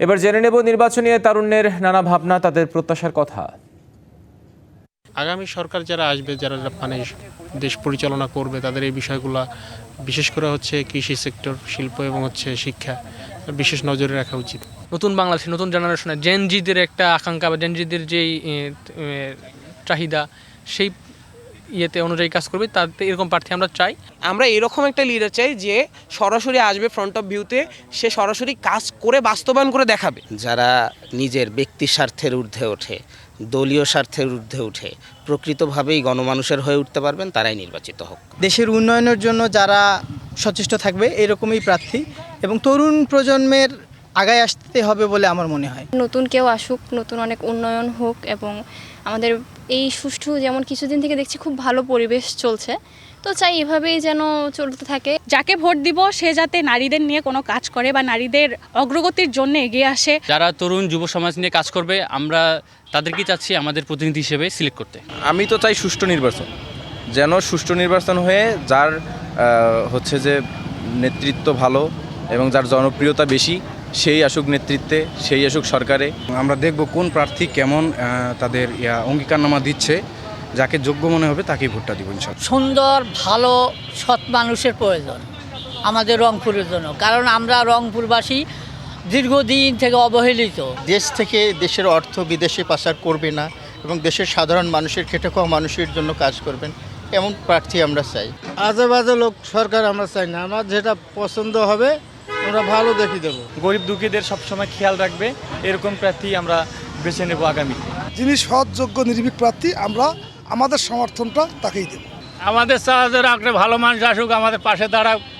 এবার জেনে নেব নির্বাচনী তারুণ্যের নানা ভাবনা তাদের প্রত্যাশার কথা। আগামী সরকার যারা আসবে যারা মানে দেশ পরিচালনা করবে তাদের এই বিষয়গুলো বিশেষ করে হচ্ছে কৃষি সেক্টর শিল্প এবং হচ্ছে শিক্ষা বিশেষ নজরে রাখা উচিত। নতুন বাংলাদেশে নতুন জেনারেশনের জেনজিদের একটা আকাঙ্ক্ষা বা জেনজিদের যেই চাহিদা সেই ইয়েতে অনুযায়ী কাজ করবে তাতে এরকম প্রার্থী আমরা চাই। আমরা এরকম একটা লিডার চাই যে সরাসরি আসবে ফ্রন্ট অফ ভিউতে সে সরাসরি কাজ করে বাস্তবায়ন করে দেখাবে। যারা নিজের ব্যক্তি স্বার্থের ঊর্ধ্বে ওঠে দলীয় স্বার্থের ঊর্ধ্বে উঠে প্রকৃতভাবেই গণমানুষের হয়ে উঠতে পারবেন তারাই নির্বাচিত হোক। দেশের উন্নয়নের জন্য যারা সচেষ্ট থাকবে এরকমই প্রার্থী। এবং তরুণ প্রজন্মের আগায় আসতে হবে বলে আমার মনে হয়। নতুন কেউ আসুক নতুন অনেক উন্নয়ন হোক এবং আমাদের এই সুষ্ঠু যেমন কিছুদিন থেকে দেখছি খুব ভালো পরিবেশ চলছে। তো চাই এভাবেই যেন চলতে থাকে। যাকে ভোট দিব সে যাতে নারীদের নিয়ে কোনো কাজ করে বা নারীদের অগ্রগতির জন্য এগিয়ে আসে। যারা তরুণ যুব সমাজ নিয়ে কাজ করবে আমরা তাদেরকে চাচ্ছি আমাদের প্রতিনিধি হিসেবে সিলেক্ট করতে। আমি তো চাই সুষ্ঠু নির্বাচন। যেন সুষ্ঠু নির্বাচন হয়ে যার হচ্ছে যে নেতৃত্ব ভালো এবং যার জনপ্রিয়তা বেশি সেই আসুক নেতৃত্বে সেই আসুক সরকারে। আমরা দেখব কোন প্রার্থী কেমন তাদের অঙ্গীকারনামা দিচ্ছে যাকে যোগ্য মনে হবে তাকেই ভোটটা দিব সুন্দর ভালো সৎ মানুষের প্রয়োজন আমাদের রংপুরের জন্য। কারণ আমরা রংপুরবাসী দীর্ঘদিন থেকে অবহেলিত। দেশ থেকে দেশের অর্থ বিদেশে পাচার করবে না এবং দেশের সাধারণ মানুষের খেটে খাওয়া মানুষের জন্য কাজ করবেন এমন প্রার্থী আমরা চাই। আজে বাজে লোক সরকার আমরা চাই না। আমার যেটা পছন্দ হবে আমরা ভালো দেখি দেবো। গরিব দুঃখীদের সবসময় খেয়াল রাখবে এরকম প্রার্থী আমরা বেছে নেব আগামী যিনি সৎ যোগ্য নির্ভীক প্রার্থী আমরা আমাদের সমর্থনটা তাকেই দেব। আমাদের সাহায্যের আগে ভালো মানুষ আসুক আমাদের পাশে দাঁড়াক।